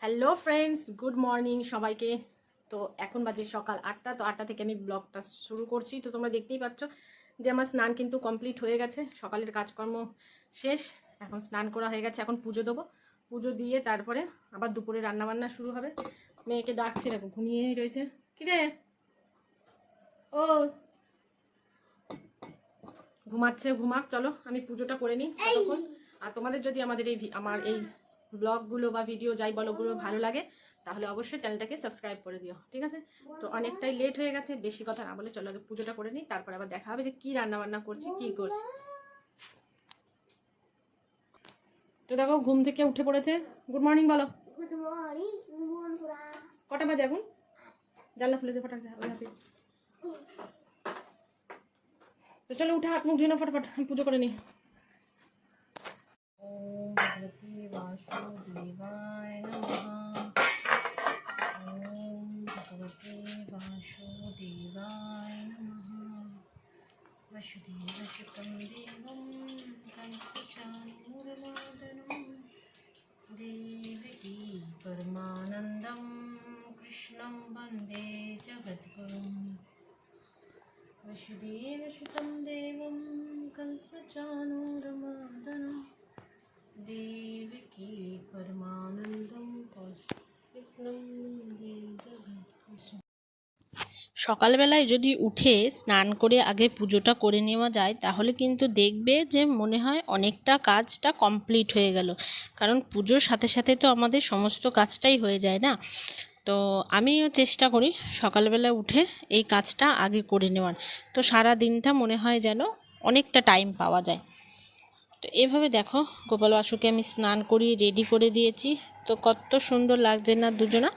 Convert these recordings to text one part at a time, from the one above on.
Hello friends good morning সবাইকে। তো এখন বাজে সকাল আটটা তো আটটা থেকে আমি ব্লগটা শুরু করছি। তো তোমরা দেখতেই পাচ্ছ যে আমার স্নান কিন্তু কমপ্লিট হয়ে গেছে। সকালের কাজকর্ম শেষ এখন স্নান করা হয়ে গেছে। এখন পুজো দেবো। পুজো দিয়ে তারপরে আবার দুপুরে রান্নাবান্না শুরু হবে। মেয়েকে ডাকছে দেখো ঘুমিয়েই রয়েছে। কি রে ও। ঘুমাচ্ছে ঘুমাক। চলো আমি পুজোটা করে নিই ততক্ষণ। আর তোমাদের যদি আমাদের এই ভি- আমার এই ব্লগগুলো বা ভিডিও যাই বলোগুলো ভালো লাগে তাহলে অবশ্যই চ্যানেলটাকে সাবস্ক্রাইব করে দিও ঠিক আছে? তো অনেকটাই লেট হয়ে গেছে বেশি কথা না বলে চলো আগে পুজোটা করে নিই তারপর আবার দেখা হবে যে কী রান্না বান্না করছি কী করছি। তো দেখো ঘুম থেকে উঠে পড়েছে। গুড মর্নিং বলো। গুড মর্নিং কটা বাজে এখন? জানলা খুলে দে ফটাক হাতে। তো চলো উঠে হাত মুখ ধুয়ে নাও ফটাফট পুজো করে নিই। भगवते वासुदेवाय नमः। ॐ भगवते वासुदेवाय नमः वसुदेवसुतं देवं कंसचानूरवादनं देवकी परमानन्दं कृष्णं वंदे जगद्गुरुम् वसुदेवसुतं देवं कंसचानूरमादनम् देवकी परमानन्दं कृष्णं वन्दे जगद्गुरुम् সকালবেলায় যদি উঠে স্নান করে আগে পুজোটা করে নেওয়া যায় তাহলে কিন্তু দেখবে যে মনে হয় অনেকটা কাজটা কমপ্লিট হয়ে গেল কারণ পুজোর সাথে সাথে তো আমাদের সমস্ত কাজটাই হয়ে যায় না তো আমিও চেষ্টা করি সকালবেলা উঠে এই কাজটা আগে করে নেওয়ার তো সারা দিনটা মনে হয় যেন অনেকটা টাইম পাওয়া যায় তো এভাবে দেখো, গোপাল বাসুকে আমি স্নান করিয়ে রেডি করে দিয়েছি। তো কত সুন্দর লাগছে না দুজনা।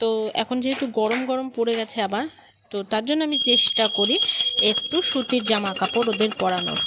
তো এখন যেহেতু গরম গরম পড়ে গেছে আবার, তো তার জন্য আমি চেষ্টা করি একটু সুতির জামা কাপড় ওদের পরানোর।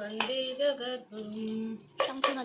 वन्दे जगद्गुरुम् samsun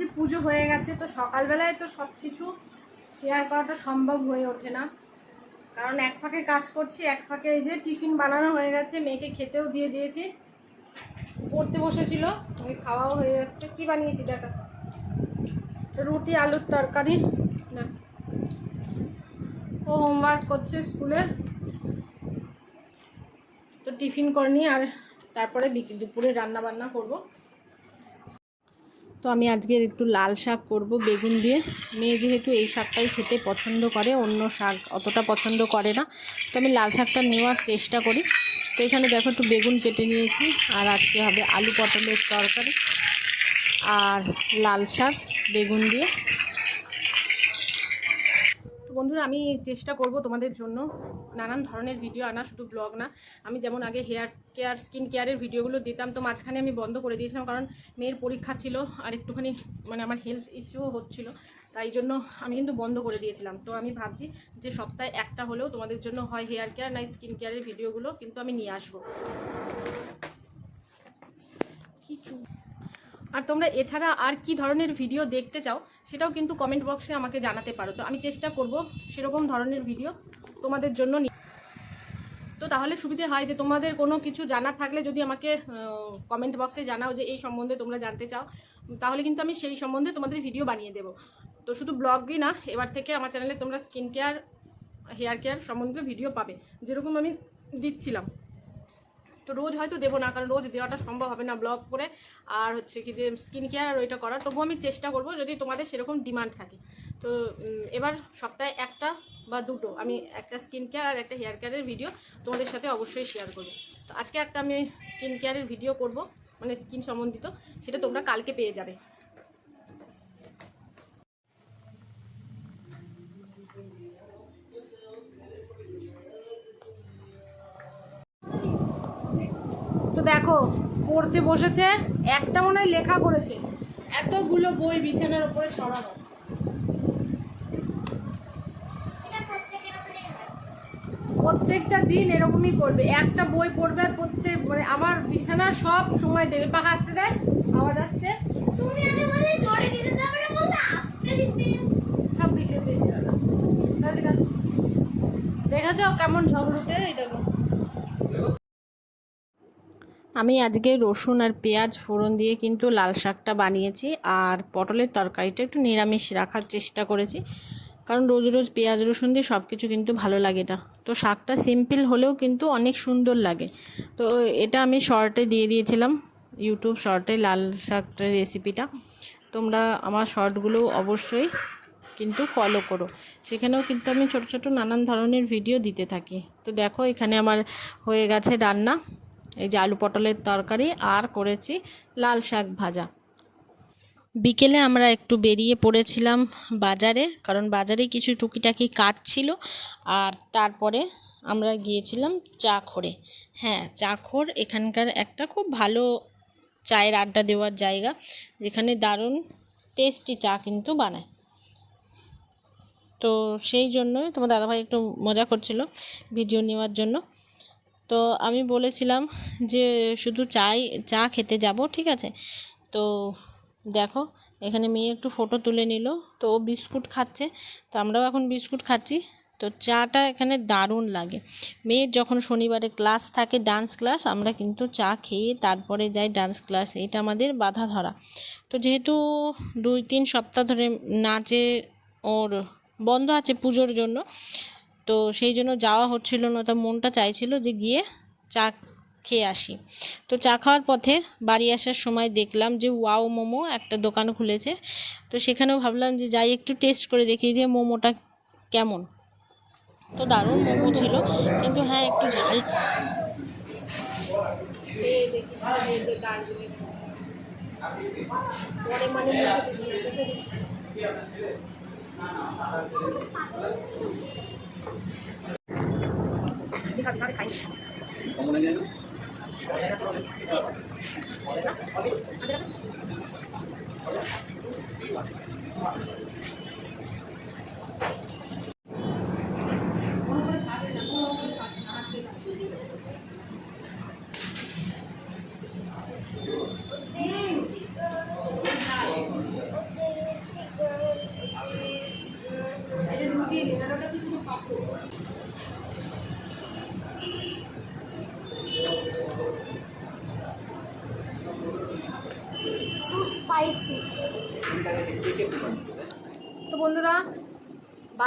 যে পুজো হয়ে গেছে, তো সকালবেলায় তো সব কিছু শেয়ার করাটা সম্ভব হয়ে ওঠে না। কারণ এক ফাঁকে কাজ করছি, এক ফাঁকে এই যে টিফিন বানানো হয়ে গেছে, মেয়েকে খেতেও দিয়ে দিয়েছি। পড়তে বসেছিল, ওই খাওয়াও হয়ে যাচ্ছে। কি বানিয়েছি দেখা? রুটি, আলুর তরকারি। না। ও হোমওয়ার্ক করছে স্কুলে। তো টিফিন করে নিয়ে আর তারপরে বিকেল দুপুরে রান্না বান্না করব। তো আমি আজকের একটু লাল শাক করব, বেগুন দিয়ে। মেয়ে যেহেতু এই শাকটাই খেতে পছন্দ করে, অন্য শাক অতটা পছন্দ করে না। তো আমি লাল শাকটা নেওয়ার চেষ্টা করি। তো এখানে দেখো একটু বেগুন কেটে নিয়েছি, আর আজকে হবে আলু পটলের তরকারি। আর লাল শাক, বেগুন দিয়ে। বন্ধুরা, আমি চেষ্টা করব তোমাদের জন্য নানান ধরনের ভিডিও আনা, শুধু ব্লগ না। আমি যেমন আগে হেয়ার কেয়ার স্কিন কেয়ারের ভিডিওগুলো দিতাম, তো মাঝখানে আমি বন্ধ করে দিয়েছিলাম কারণ মেয়ের পরীক্ষা ছিল আর একটুখানি মানে আমার হেলথ ইস্যুও হচ্ছিল, তাই জন্য আমি কিন্তু বন্ধ করে দিয়েছিলাম। তো আমি ভাবছি যে সপ্তাহে একটা হলেও তোমাদের জন্য হয় হেয়ার কেয়ার না স্কিন কেয়ারের ভিডিওগুলো কিন্তু আমি নিয়ে আসব। কিছু আর তোমরা এছাড়া আর কি ধরনের ভিডিও দেখতে চাও, সেটাও কিন্তু কমেন্ট বক্সে আমাকে জানাতে পারো। তো আমি চেষ্টা করব সেরকম ধরনের ভিডিও তোমাদের জন্য নিয়ে তো তাহলে সুবিধে হয় যে তোমাদের কোনো কিছু জানার থাকলে যদি আমাকে কমেন্ট বক্সে জানাও যে এই সম্বন্ধে তোমরা জানতে চাও, তাহলে কিন্তু আমি সেই সম্বন্ধে তোমাদের ভিডিও বানিয়ে দেবো। তো শুধু ব্লগই না, এবার থেকে আমার চ্যানেলে তোমরা স্কিন কেয়ার হেয়ার কেয়ার সম্বন্ধে ভিডিও পাবে, যেরকম আমি দিচ্ছিলাম। তো রোজ হয়তো দেবো না, কারণ রোজ দেওয়াটা সম্ভব হবে না ব্লগ করে। আর হচ্ছে কি যে স্কিন কেয়ার আর ওইটা করার, তবুও আমি চেষ্টা করব যদি তোমাদের সেরকম ডিমান্ড থাকে। তো এবার সপ্তাহে একটা বা দুটো আমি একটা স্কিন কেয়ার আর একটা হেয়ার কেয়ারের ভিডিও তোমাদের সাথে অবশ্যই শেয়ার করব। তো আজকে একটা আমি স্কিন কেয়ারের ভিডিও করব মানে স্কিন সম্বন্ধিত, সেটা তোমরা কালকে পেয়ে যাবে। দেখো পড়তে বসেছে একটা মনে হয় লেখা করেছে। এতগুলো বই বিছানার উপরে ছড়ানো। প্রত্যেকটা দিন এরকমই করবে। একটা বই পড়বে আর প্রত্যেক মানে আমার বিছানা সব সময় দেবে। পাখা আসতে দেয় আওয়াজ আসতে তুমি আগে বললে জোরে দিতে তারপরে বললে আস্তে দিতে। সব ভিডিও দিয়েছিল দেখেছ কেমন ঝগড়ুটে এই দেখো। আমি আজকে রসুন আর পেঁয়াজ ফোড়ন দিয়ে কিন্তু লাল শাকটা বানিয়েছি আর পটলের তরকারিটা একটু নিরামিষ রাখার চেষ্টা করেছি। কারণ রোজ রোজ পেঁয়াজ, রসুন দিয়ে সব কিছু কিন্তু ভালো লাগে না। তো শাকটা সিম্পল হলেও কিন্তু অনেক সুন্দর লাগে। তো এটা আমি শর্টে দিয়ে দিয়েছিলাম ইউটিউব শর্টে লাল শাকটার রেসিপিটা। তোমরা আমার শর্টগুলো অবশ্যই কিন্তু ফলো করো। সেখানেও কিন্তু আমি ছোট ছোট নানান ধরনের ভিডিও দিতে থাকি। তো দেখো এখানে আমার হয়ে গেছে রান্না। এই যে আলু পটলের তরকারি আর করেছি লাল শাক ভাজা। বিকেলে আমরা একটু বেরিয়ে পড়েছিলাম বাজারে, কারণ বাজারে কিছু টুকিটাকি কাজ ছিল। আর তারপরে আমরা গিয়েছিলাম চাখরে। হ্যাঁ চাখর এখানকার একটা খুব ভালো চায়ের আড্ডা দেওয়ার জায়গা, যেখানে দারুণ টেস্টি চা কিন্তু বানায়। তো সেই জন্যই তোমার দাদাভাই একটু মজা করছিল ভিডিও নেওয়ার জন্য। তো আমি বলেছিলাম যে শুধু চাই, চা খেতে যাব, ঠিক আছে? তো দেখো, এখানে মেয়ে একটু ফটো তুলে নিল, তো ও বিস্কুট খাচ্ছে। তো আমরাও এখন বিস্কুট খাচ্ছি। তো চাটা এখানে দারুণ লাগে। মেয়ের যখন শনিবারে ক্লাস থাকে ডান্স ক্লাস আমরা কিন্তু চা খেয়ে তারপরে যাই ডান্স ক্লাস এটা আমাদের বাধা ধরা তো যেহেতু দুই, তিন সপ্তাহ ধরে নাচে ওর বন্ধ আছে পুজোর জন্য তো সেই জন্য যাওয়া হচ্ছিল না। তো মনটা চাইছিল যে গিয়ে চা খেয়ে আসি। তো চা খাওয়ার পথে বাড়ি আসার সময় দেখলাম যে, ওয়াও, মোমো একটা দোকান খুলেছে। তো সেখানেও ভাবলাম যে যাই, একটু টেস্ট করে দেখি যে মোমোটা কেমন। তো দারুণ মোমো ছিল, কিন্তু হ্যাঁ একটু ঝাল। মানে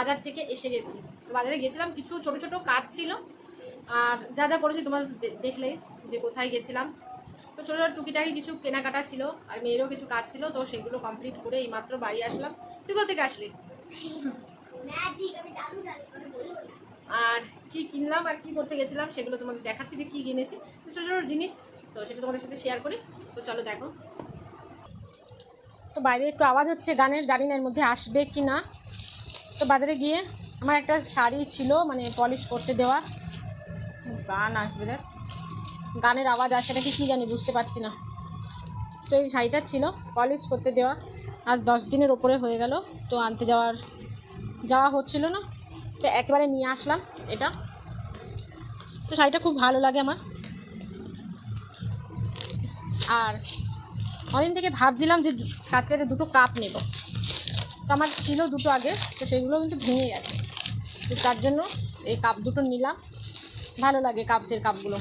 বাজার থেকে এসে গেছি। তো বাজারে গেছিলাম কিছু ছোট ছোট কাজ ছিল। আর যা যা করেছি তোমরা দে- দেখলে যে কোথায় গেছিলাম। তো ছোটো ছোটো টুকিটাকি কিছু কেনাকাটা ছিল আর মেয়েরও কিছু কাজ ছিল তো সেগুলো কমপ্লিট করে এইমাত্র বাড়ি আসলাম। তুই কোথা থেকে আসলি? আর কি কিনলাম আর কি করতে গেছিলাম সেগুলো তোমাদের দেখাচ্ছি যে কী কিনেছি। তো ছোটো ছোটো জিনিস তো সেটা তোমাদের সাথে শেয়ার করি। তো চলো দেখো। তো বাইরে একটু আওয়াজ হচ্ছে গানের জানি না এর মধ্যে আসবে কি না তো বাজারে গিয়ে আমার একটা শাড়ি ছিল মানে পলিশ করতে দেওয়া। গান আসবে দেখ। গানের আওয়াজ আসে নাকি কী জানি বুঝতে পারছি না। তো এই শাড়িটা ছিল পলিশ করতে দেওয়া। আজ দশ দিনের ওপরে হয়ে গেল তো আনতে যাওয়ার যাওয়া হচ্ছিল না। তো একেবারে নিয়ে আসলাম এটা। তো শাড়িটা খুব ভালো লাগে আমার। আর অনেকদিন থেকে ভাবছিলাম যে কাচের দুটো কাপ নেব। তো আমার ছিল দুটো আগে, তো সেগুলো কিন্তু ভেঙে গেছে তো তার জন্য এই কাপ দুটো নিলাম। ভালো লাগে কাপচের কাপগুলো।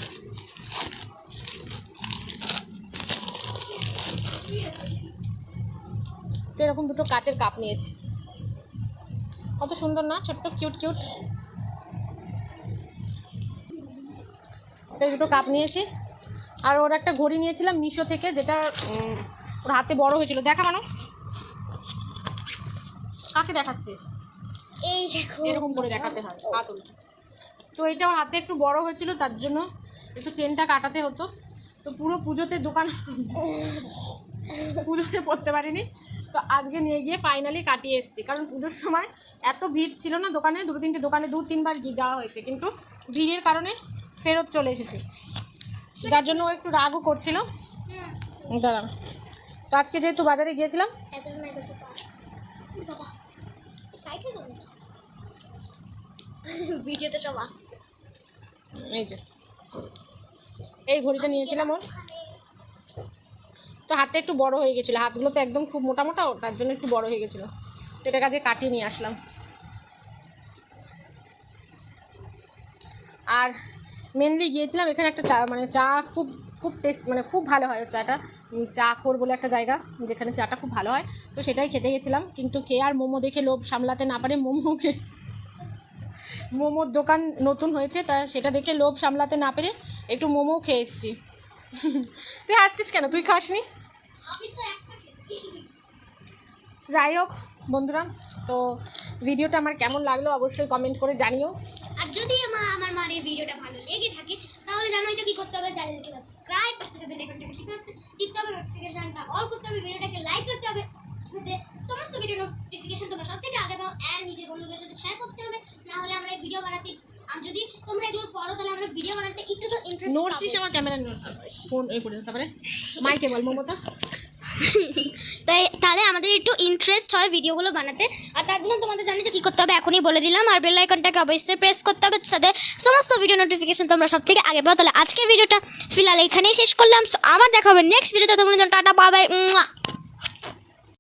তো এরকম দুটো কাচের কাপ নিয়েছি। কত সুন্দর না? ছোট্ট, কিউট কিউট। এই দুটো কাপ নিয়েছি। আর ওর একটা ঘড়ি নিয়েছিলাম মিশো থেকে, যেটা ওর হাতে বড় হয়েছিল। দেখা মানো? কাকে দেখাচ্ছিস? এই দেখো। এরকম করে দেখাতে হয় হাত উল্টে তো এটা ওর হাতে একটু বড় হয়েছিল তার জন্য একটু চেনটা কাটাতে হতো। তো পুরো পুজোতে দোকান পুজোতে পড়তে পারিনি। তো আজকে নিয়ে গিয়ে ফাইনালি কাটিয়ে এসেছি। কারণ পুজোর সময় এত ভিড় ছিল না দোকানে দুটো তিনটে দোকানে দু তিনবার গিয়ে যাওয়া হয়েছে। কিন্তু ভিড়ের কারণে ফেরত চলে এসেছি। যার জন্য ও একটু রাগও করছিল। দাঁড়ান তো আজকে যেহেতু বাজারে গিয়েছিলাম ভিডিওতে সব আসছে। এই যে। এই ঘড়িটা নিয়েছিলাম ওর। তো হাতে একটু বড় হয়ে গেছিল। হাতগুলো তো একদম খুব মোটা মোটা তার জন্য একটু বড় হয়ে গেছিল। তো এটা কাজে কাটিয়ে নিয়ে আসলাম। আর মেনলি গিয়েছিলাম এখানে একটা চা মানে চা খুব খুব টেস্ট মানে খুব ভালো হয় চাটা। চা খোর বলে একটা জায়গা যেখানে চাটা খুব ভালো হয়। তো সেটাই খেতে গেছিলাম। কিন্তু খেয়ে আর মোমো দেখে লোভ সামলাতে না পারে মোমোকে। মোমোর দোকান নতুন হয়েছে, তা সেটা দেখে লোভ সামলাতে না পেরে একটু মোমো খেয়ে এসেছি। তুই আসছিস কেন? তুই খাসনি? যাই হোক বন্ধুরা, তো ভিডিওটা আমার কেমন লাগল অবশ্যই কমেন্ট করে জানিও। আর যদি আমার এই ভিডিওটা ভালো লেগে থাকে, তাহলে জানোই তো কি করতে হবে? চ্যানেলকে সাবস্ক্রাইব পাশে থেকে বেল আইকনটাকে টিপতে হবে নোটিফিকেশনটা অল করতে হবে ভিডিওটাকে লাইক করতে হবে সমস্ত ভিডিও নোটিফিকেশন তোমরা সব থেকে আগে পাও আর নিজের বন্ধুদের সাথে শেয়ার করতে হবে। না হলে আমরা এই ভিডিও বানাতে আর যদি তোমরা এগুলো পড়ো তাহলে আমরা ভিডিও বানাতে একটু তো ইন্টারেস্ট নোটস আমার ক্যামেরা নোটস ফোন এই করে তারপরে মাইকে বল মমতা। তাই তাহলে আমাদের একটু ইন্টারেস্ট হয় ভিডিওগুলো বানাতে। আর তার জন্য তোমাদের জানি তো কী করতে হবে, এখনই বলে দিলাম। আর বেল আইকনটাকে অবশ্যই প্রেস করতে হবে সাথে সমস্ত ভিডিও নোটিফিকেশন তোমরা সব থেকে আগে পাও। তাহলে আজকের ভিডিওটা ফিলহাল এখানেই শেষ করলাম। আবার দেখা হবে নেক্সট ভিডিওতে তোমরা টাটা পাবে